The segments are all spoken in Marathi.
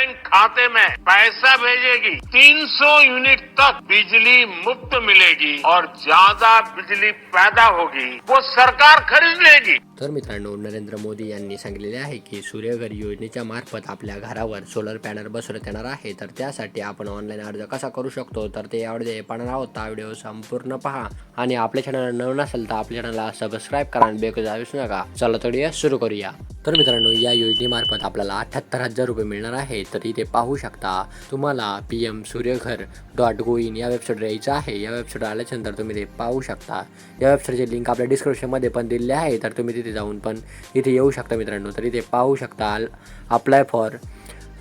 बैंक खाते में पैसा भेजेगी। 300 यूनिट तक बिजली मुफ्त मिलेगी और ज्यादा बिजली पैदा होगी। वो सरकार खरीद लेगी। तर मित्रांनो नरेंद्र मोदी यांनी सांगितलेले आहे की सूर्यघर योजनेच्या मार्फत आपल्या घरावर सोलर पॅनल बसवण्यात येणार आहे. तर त्यासाठी आपण ऑनलाईन अर्ज कसा करू शकतो? तर ते यावेळी पाहणार आहोत हा व्हिडिओ संपूर्ण पहा. आणि आपल्या चॅनल नवीन असेल तर आपल्या चॅनलला सबस्क्राईब करा आणि बेकू विसरू नका चला तर या सुरू करूया. तर मित्रांनो या योजनेमार्फत आपल्याला अठ्याहत्तर हजार रुपये मिळणार आहे. तर इथे पाहू शकता तुम्हाला P M Suryaghar dot gov in या वेबसाईट यायचं आहे. या वेबसाईट आल्याच्यानंतर तुम्ही ते पाहू शकता. या वेबसाईटचे लिंक आपल्या डिस्क्रिप्शनमध्ये पण दिलेले आहे. तर तुम्ही तिथे जाऊन पण इथे येऊ शकता मित्रांनो. तर इथे पाहू शकता अप्लाय फॉर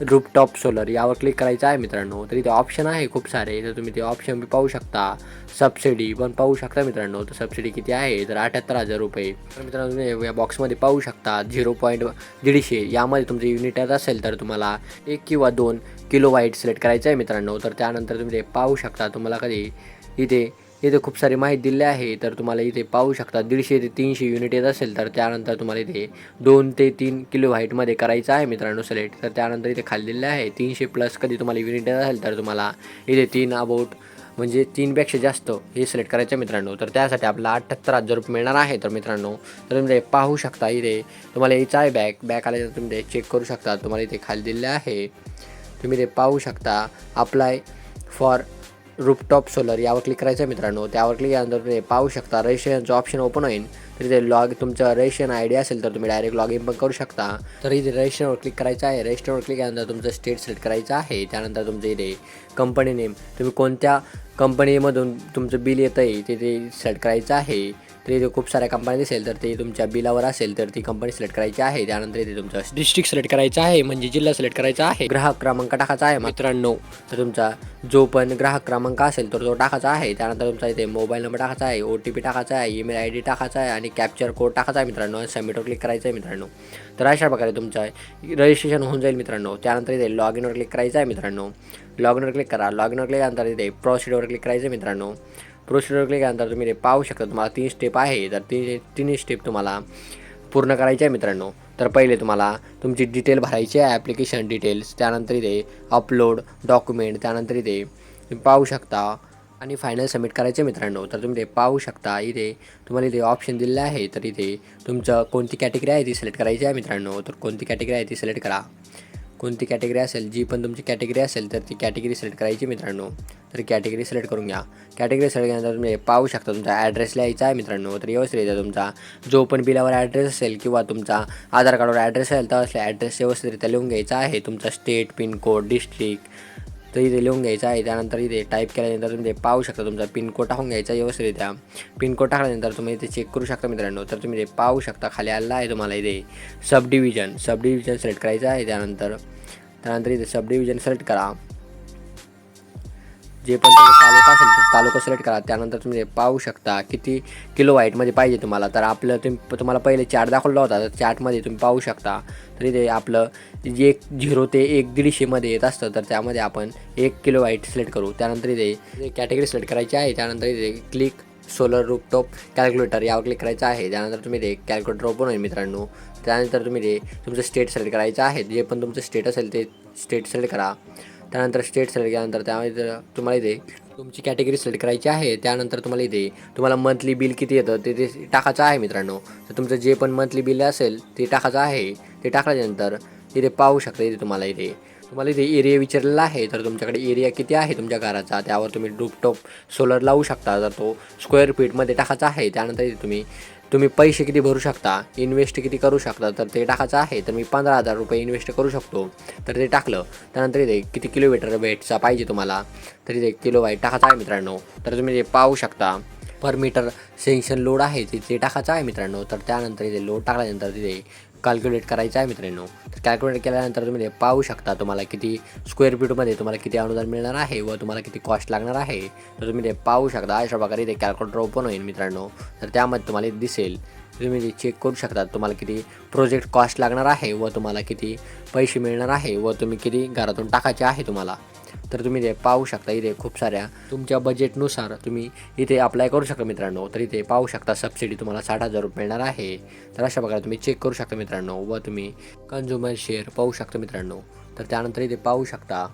रूपटॉप सोलर यावर क्लिक करायचं आहे मित्रांनो. तर इथे ऑप्शन आहे खूप सारे. तर तुम्ही ते ऑप्शन बी पाहू शकता. सबसिडी पण पाहू शकता मित्रांनो. तर सबसिडी किती आहे? तर अठ्याहत्तर हजार रुपये. तर मित्रांनो तुम्ही या बॉक्समध्ये पाहू शकता झिरो पॉईंट दीडशे. यामध्ये तुमचं युनिट येत असेल तर तुम्हाला एक किंवा दोन किलो वाईट सिलेक्ट करायचं आहे मित्रांनो. तर त्यानंतर तुम्ही ते पाहू शकता. तुम्हाला कधी इथे इथे खूप सारी माहिती दिली आहे. तर तुम्हाला इथे पाहू शकता दीडशे ते तीनशे युनिट येत असेल तर त्यानंतर तुम्हाला इथे दोन ते तीन किलो व्हाईटमध्ये करायचं आहे मित्रांनो सिलेक्ट तर त्यानंतर इथे खाली दिलेलं आहे तीनशे प्लस कधी तुम्हाला युनिट येत असेल तर तुम्हाला इथे तीन अबाउट म्हणजे तीनपेक्षा जास्त हे सिलेक्ट करायचं आहे मित्रांनो. तर त्यासाठी आपला अठ्ठ्याहत्तर हजार रुपये मिळणार आहे तर मित्रांनो तर तुम्ही ते पाहू शकता इथे तुम्हाला यायचं आहे बॅक बॅक आल्यानंतर तुम्ही ते चेक करू शकता. तुम्हाला इथे खाली दिलेलं आहे. तुम्ही ते पाहू शकता अप्लाय फॉर रूपटॉप सोलर यावर क्लिक करायचं आहे मित्रांनो. त्यावर क्लिक केल्यानंतर तुम्ही पाहू शकता रजिस्ट्रेशनचं ऑप्शन ओपन होईल. तर इथे लॉग तुमचं रजिस्ट्रेशन आय डी असेल तर तुम्ही डायरेक्ट लॉग इन पण करू शकता. तर इथे रजिस्ट्रेशनवर क्लिक करायचं आहे. रजिस्टरवर क्लिक केल्यानंतर तुमचं स्टेट सिलेक्ट करायचं आहे. त्यानंतर तुमचं इथे कंपनी नेम तुम्ही कोणत्या कंपनीमधून तुमचं बिल येतं आहे ते ते सिलेक्ट करायचं आहे. तर इथे खूप साऱ्या कंपन्या दिसेल तर ते तुमच्या बिलावर असेल तर ती कंपनी सिलेक्ट करायची आहे. त्यानंतर इथे तुमचं डिस्ट्रिक्ट सिलेक्ट करायचं आहे म्हणजे जिल्हा सिलेक्ट करायचा आहे. ग्राहक क्रमांक टाकायचा आहे मित्रांनो. तर तुमचा जो पण ग्राहक क्रमांक असेल तर तो टाकायचा आहे. त्यानंतर तुमचा इथे मोबाईल नंबर टाकायचा आहे ओ टी पी टाकायचा आहे ईमेल आय डी टाकायचा आहे आणि कॅप्चर कोड टाकायचा आहे मित्रांनो. सबमिटवर क्लिक करायचं आहे मित्रांनो. तर अशा प्रकारे तुमचं रजिस्ट्रेशन होऊन जाईल मित्रांनो. त्यानंतर इथे लॉग इनवर क्लिक करायचं आहे मित्रांनो. लॉग इनवर क्लिक करा. लॉग इनवर क्लिक नंतर इथे प्रोसिडवर क्लिक करायचं आहे मित्रांनो. प्रोसिजर क्लिक केल्यानंतर तुम्ही ते पाहू शकता. तुम्हाला तीन स्टेप आहे. तर ती तिन्ही स्टेप तुम्हाला पूर्ण करायचे आहे मित्रांनो. तर पहिले तुम्हाला तुमची डिटेल भरायची आहे ॲप्लिकेशन डिटेल्स त्यानंतर इथे अपलोड डॉक्युमेंट त्यानंतर इथे तुम्ही पाहू शकता आणि फायनल सबमिट करायचे मित्रांनो. तर तुम्ही ते पाहू शकता. इथे तुम्हाला इथे ऑप्शन दिलेलं आहे. तर इथे तुमचं कोणती कॅटेगरी आहे ती सिलेक्ट करायची आहे मित्रांनो. तर कोणती कॅटेगरी आहे ती सिलेक्ट करा. कोणती कॅटेगरी असेल जी पण तुमची कॅटेगरी असेल तर ती कॅटेगरी सिलेक्ट करायची मित्रांनो. तर कॅटेगरी सिलेक्ट करून घ्या. कॅटेगरी सिलेक्ट केल्यानंतर तुम्ही पाहू शकता तुमचा ॲड्रेस लिहायचा आहे मित्रांनो. तर व्यवस्थित येतं तुमचा. जो पण बिलावर ॲड्रेस असेल किंवा तुमचा आधार कार्डवर ॲड्रेस असेल तर असल्या ॲड्रेस व्यवस्थितरित्या लिहून घ्यायचा आहे. तुमचा स्टेट पिनकोड डिस्ट्रिक्ट तर इथे लिहून घ्यायचं आहे. त्यानंतर इथे टाईप केल्यानंतर तुम्ही ते पाहू शकता तुमचा पिनकोड टाकून घ्यायचा व्यवस्थितरित्या. पिनकोड टाकल्यानंतर तुम्ही इथे चेक करू शकता मित्रांनो. तर तुम्ही ते पाहू शकता. खाली आला आहे तुम्हाला इथे sub division sub division select करायचं आहे त्यानंतर. त्यानंतर इथे सब डिव्हिजन सिलेक्ट करा. जे पण तुम्ही तालुका असेल तो तालुका सिलेक्ट करा. त्यानंतर तुम्ही ते पाहू शकता किती किलो वाईटमध्ये पाहिजे तुम्हाला. तर आपलं तुम्ही तुम्हाला पहिले चार्ट दाखवला होता. तर चार्टमध्ये तुम्ही पाहू शकता. तर इथे आपलं जे एक झिरो ते एक दीडशेमध्ये येत असतं तर त्यामध्ये आपण एक किलो वाईट सिलेक्ट करू. त्यानंतर इथे कॅटेगरी सिलेक्ट करायची आहे त्यानंतर इथे क्लिक सोलर रूपटॉप कॅल्क्युलेटर यावर क्लिक करायचं आहे. त्यानंतर तुम्ही ते कॅल्क्युलेटर ओपन होईल मित्रांनो. त्यानंतर तुम्ही ते तुमचं स्टेट सिलेक्ट करायचं आहे. जे पण तुमचं स्टेट असेल ते स्टेट सिलेक्ट करा. त्यानंतर स्टेट सिलेक्ट केल्यानंतर त्यामध्ये तुम्हाला इथे तुमची कॅटेगरी सिलेक्ट करायची आहे त्यानंतर तुम्हाला इथे तुम्हाला मंथली बिल किती येतं ते ते टाकायचं आहे मित्रांनो. तर तुमचं जे पण मंथली बिल असेल ते टाकायचं आहे. ते टाकल्यानंतर इथे पाहू शकता इथे तुम्हाला इथे. तुम्हाला इथे एरिया विचारलेला आहे तर तुमच्याकडे एरिया किती आहे तुमच्या घराचा त्यावर तुम्ही रूपटॉप सोलर लावू शकता. तर तो स्क्वेअर फीटमध्ये टाकायचा आहे त्यानंतर इथे तुम्ही तुम्ही पैसे किती भरू शकता इन्व्हेस्ट किती करू शकता तर ते टाकायचं आहे तर मी पंधरा हजार रुपये इन्व्हेस्ट करू शकतो. तर ते टाकलं त्यानंतर इथे किती किलोमीटर वेटचा पाहिजे तुम्हाला? तर इथे किलो वाईट टाकायचा आहे मित्रांनो. तर तुम्ही ते पाहू शकता. पर मीटर सेन्शन लोड आहे ते ते टाकायचं आहे मित्रांनो. तर त्यानंतर इथे लोड टाकल्यानंतर तिथे कॅल्क्युलेट करायचं आहे मित्रांनो. तर कॅल्क्युलेट केल्यानंतर तुम्ही ते पाहू शकता तुम्हाला किती स्क्वेअर फीटमध्ये तुम्हाला किती अनुदान मिळणार आहे व तुम्हाला किती कॉस्ट लागणार आहे. तर तुम्ही ते पाहू शकता. अशा प्रकारे ते कॅल्क्युलेटर ओपन होईल मित्रांनो. तर त्यामध्ये तुम्हाला दिसेल. तुम्ही ते चेक करू शकता तुम्हाला किती प्रोजेक्ट कॉस्ट लागणार आहे व तुम्हाला किती पैसे मिळणार आहे व तुम्ही किती घरातून टाकायचे आहे तुम्हाला. तर तुम्ही ते पाहू शकता. इथे खूप साऱ्या तुमच्या बजेटनुसार तुम्ही इथे अप्लाय करू शकता मित्रांनो. तर इथे पाहू शकता सबसिडी तुम्हाला साठ हजार रुपये मिळणार आहे. तर अशा प्रकारे तुम्ही चेक करू शकता मित्रांनो व तुम्ही कन्झ्युमर शेअर पाहू शकता मित्रांनो. तर त्यानंतर इथे पाहू शकता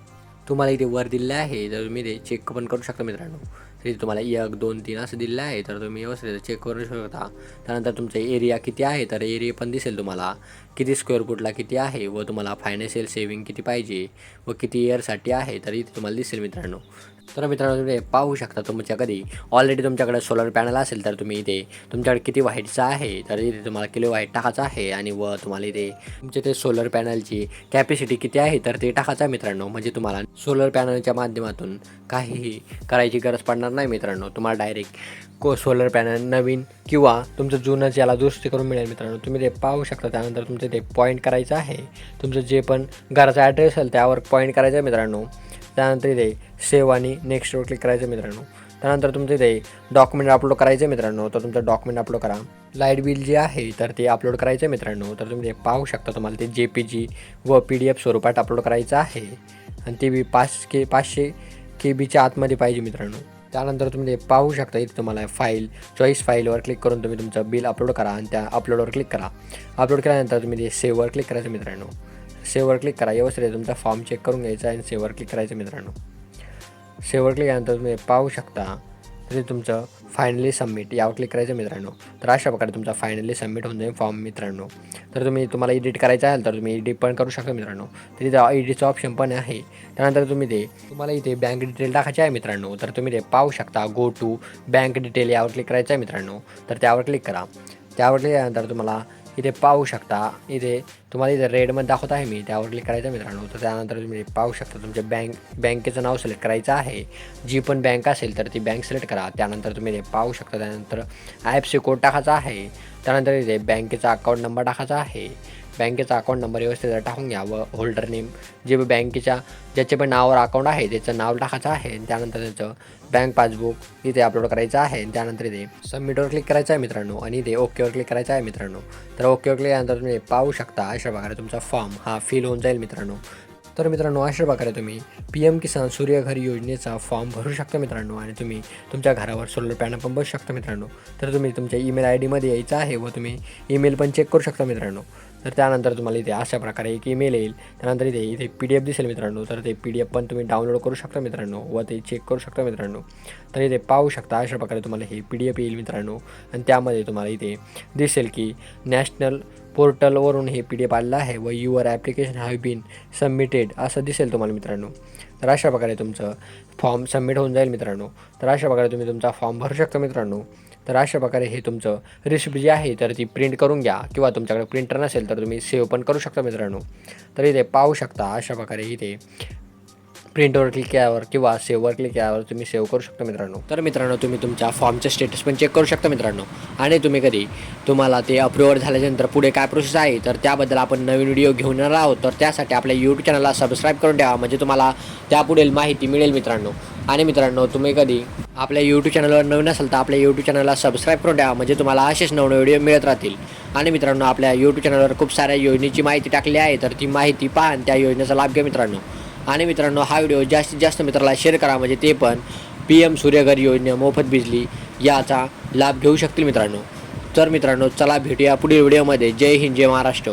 तुम्हाला इथे वर दिले आहे. तर तुम्ही ते चेक पण करू शकता मित्रांनो. इथे तुम्हाला एक दोन तीन असं दिलेलं आहे तर तुम्ही व्यवस्थित चेक करू शकता. त्यानंतर तुमचा एरिया किती आहे तर एरिया पण दिसेल तुम्हाला. किती स्क्वेअर फूटला किती आहे व तुम्हाला फायनान्शियल सेविंग किती पाहिजे व किती इयरसाठी आहे तर इथे तुम्हाला दिसेल मित्रांनो. तर मित्रांनो तुम्ही पाहू शकता तुमच्या कधी. ऑलरेडी तुमच्याकडे सोलर पॅनल असेल तर तुम्ही इथे तुमच्याकडे किती व्हाईटचं आहे तर इथे तुम्हाला किलो व्हाईट टाकायचं आहे आणि व तुम्हाला इथे तुमचे ते सोलर पॅनलची कॅपॅसिटी किती आहे तर ते टाकायचं आहे मित्रांनो. म्हणजे तुम्हाला सोलर पॅनलच्या माध्यमातून काहीही करायची गरज पडणार नाही मित्रांनो तुम्हाला डायरेक्ट को सोलर पॅनल नवीन किंवा तुमचं जुनंच याला दुरुस्ती करून मिळेल मित्रांनो. तुम्ही ते पाहू शकता त्यानंतर तुमचं ते पॉईंट करायचं आहे. तुमचं जे पण घराचा ॲड्रेस असेल त्यावर पॉईंट करायचं आहे मित्रांनो. त्यानंतर इथे सेव्ह आणि नेक्स्टवर क्लिक करायचं मित्रांनो. त्यानंतर तुमचं इथे डॉक्युमेंट अपलोड करायचं मित्रांनो. तर तुमचं डॉक्युमेंट अपलोड करा. लाइट बिल जे आहे तर ते अपलोड करायचं मित्रांनो. तर तुम्ही ते पाहू शकता तुम्हाला ते जे पी जी व पी डी एफ स्वरूपात अपलोड करायचं आहे. आणि ते बी पाच के पाचशे के बीच्या आतमध्ये पाहिजे मित्रांनो. त्यानंतर तुम्ही ते पाहू शकता इथे तुम्हाला फाईल चॉईस फाईलवर क्लिक करून तुम्ही तुमचं बिल अपलोड करा आणि त्या अपलोडवर क्लिक करा. अपलोड केल्यानंतर तुम्ही ते सेव्हवर क्लिक करायचं मित्रांनो. सेव्हवर क्लिक करा. व्यवस्थित तुमचा फॉर्म चेक करून घ्यायचा आणि सेव्हवर क्लिक करायचं मित्रांनो. सेव्हवर क्लिक केल्यानंतर तुम्ही पाहू शकता. तरी तुमचं फायनली सबमिट यावर क्लिक करायचं मित्रांनो. तर अशा प्रकारे तुमचा फायनली सबमिट होऊन जाईल फॉर्म मित्रांनो. तर तुम्ही तुम्हाला एडिट करायचं आहे तर तुम्ही एडिट पण करू शकता मित्रांनो. तर इथं एडिटचं ऑप्शन पण आहे. त्यानंतर तुम्ही ते तुम्हाला इथे बँक डिटेल टाकायचे आहे मित्रांनो. तर तुम्ही ते पाहू शकता गो टू बँक डिटेल यावर क्लिक करायचं आहे मित्रांनो. तर त्यावर क्लिक करा. त्यावर क्लिक केल्यानंतर तुम्हाला इथे पाहू शकता. इथे तुम्हाला इथे रेडमध्ये दाखवत आहे मी. त्यावर क्लिक करायचं आहे मित्रांनो. तर त्यानंतर तुम्ही पाहू शकता. तुमच्या बँक बँकेचं नाव सिलेक्ट करायचं आहे. जी पण बँक असेल तर ती बँक सिलेक्ट करा. त्यानंतर तुम्ही इथे पाहू शकता. त्यानंतर आय एफ सी कोड टाकायचा आहे. त्यानंतर इथे बँकेचा अकाउंट नंबर टाकायचा आहे. बँकेचा अकाउंट नंबर व्यवस्थित टाकून घ्या व होल्डर नेम जे बँकेच्या ज्याचे पण नावावर अकाउंट आहे त्याचं नाव टाकायचं आहे त्यानंतर त्याचं बँक पासबुक इथे अपलोड करायचं आहे त्यानंतर इथे सबमिटवर क्लिक करायचं आहे मित्रांनो आणि इथे ओकेवर क्लिक करायचं आहे मित्रांनो. तर ओकेवर क्लिक केल्यानंतर तुम्ही पाहू शकता अशा प्रकारे तुमचा फॉर्म हा फिल होऊन जाईल मित्रांनो. तर मित्रांनो अशा प्रकारे तुम्ही पी एम किसान सूर्यघर योजनेचा फॉर्म भरू शकता मित्रांनो आणि तुम्ही तुमच्या घरावर सोलर पॅनल पण बसू शकता मित्रांनो. तर तुम्ही तुमच्या ईमेल आय डीमध्ये यायचं आहे व तुम्ही ईमेल पण चेक करू शकता मित्रांनो. तर त्यानंतर तुम्हाला इथे अशा प्रकारे एक ईमेल येईल. त्यानंतर इथे इथे पी डी एफ दिसेल मित्रांनो. तर ते पी डी एफ पण तुम्ही डाउनलोड करू शकता मित्रांनो व ते चेक करू शकता मित्रांनो. तर इथे पाहू शकता अशा प्रकारे तुम्हाला हे पी डी एफ येईल मित्रांनो. आणि त्यामध्ये तुम्हाला इथे दिसेल की नॅशनल पोर्टलवरून हे पी डी एफ आलेलं आहे व your application have been submitted असं दिसेल तुम्हाला मित्रांनो. तर अशा प्रकारे तुमचं फॉर्म सबमिट होऊन जाईल मित्रांनो. तर अशा प्रकारे तुम्ही तुमचा फॉर्म भरू शकता मित्रांनो. तर अशा प्रकारे हे तुमचं रेसिपी जी आहे तर ती प्रिंट करून घ्या. किंवा तुमच्याकडे प्रिंटर नसेल तर तुम्ही सेव्ह पण करू शकता मित्रांनो. तर इथे पाहू शकता अशा प्रकारे इथे प्रिंटवर क्लिक केल्यावर किंवा सेव्हवर क्लिक केल्यावर तुम्ही सेव्ह करू शकता मित्रांनो. तर मित्रांनो तुम्ही तुमच्या फॉर्मचे स्टेटस पण चेक करू शकता मित्रांनो. आणि तुम्ही कधी तुम्हाला ते अप्रुव्हल झाल्याच्यानंतर पुढे काय प्रोसेस आहे तर त्याबद्दल आपण नवीन व्हिडिओ घेऊन येणार आहोत. तर त्यासाठी आपल्या यूट्यूब चॅनलला सबस्क्राईब करून ठेवा म्हणजे तुम्हाला त्यापुढील माहिती मिळेल मित्रांनो. आणि मित्रांनो तुम्ही कधी आपल्या यूट्यूब चॅनलवर नवीन असाल तर आपल्या यूट्यूब चॅनलला सबस्क्राईब करून ठेवा म्हणजे तुम्हाला असेच नवनवे व्हिडिओ मिळत राहतील. आणि मित्रांनो आपल्या यूट्यूब चॅनलवर खूप साऱ्या योजनेची माहिती टाकली आहे तर ती माहिती पहा आणि त्या योजनेचा लाभ घ्या मित्रांनो. आणि मित्रांनो हा व्हिडिओ जास्तीत जास्त मित्राला शेअर करा. म्हणजे ते पण पी एम सूर्यघर योजने मोफत बिजली याचा लाभ घेऊ शकतील मित्रांनो. तर मित्रांनो चला भेटूया पुढील व्हिडिओमध्ये. जय हिंद जय महाराष्ट्र.